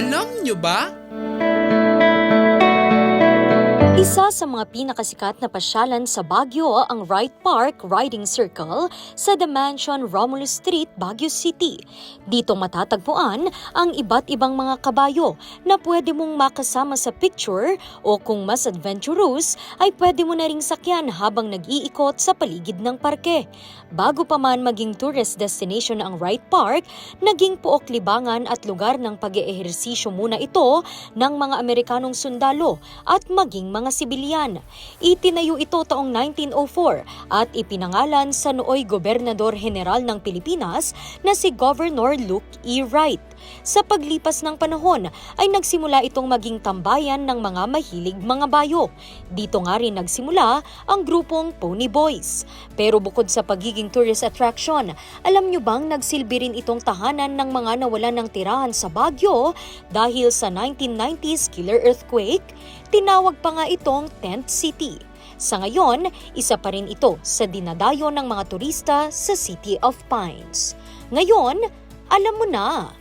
Alam nyo ba isa sa mga pinakasikat na pasyalan sa Baguio ang Wright Park Riding Circle sa The Mansion Romulus Street, Baguio City. Dito matatagpuan ang iba't ibang mga kabayo na pwede mong makasama sa picture o kung mas adventurous ay pwede mo na ring sakyan habang nag-iikot sa paligid ng parke. Bago pa man maging tourist destination ang Wright Park, naging puok libangan at lugar ng pag-eehersisyo muna ito ng mga Amerikanong sundalo at maging mga sibilyan. Itinayo ito taong 1904 at ipinangalan sa nooy Gobernador General ng Pilipinas na si Governor Luke E. Wright. Sa paglipas ng panahon ay nagsimula itong maging tambayan ng mga mahilig mga bayo. Dito nga rin nagsimula ang grupong Pony Boys. Pero bukod sa pagiging tourist attraction, alam nyo bang nagsilbi rin itong tahanan ng mga nawalan ng tirahan sa Baguio dahil sa 1990s killer earthquake? Tinawag pa nga itong Tent City. Sa ngayon, isa pa rin ito sa dinadayo ng mga turista sa City of Pines. Ngayon, alam mo na.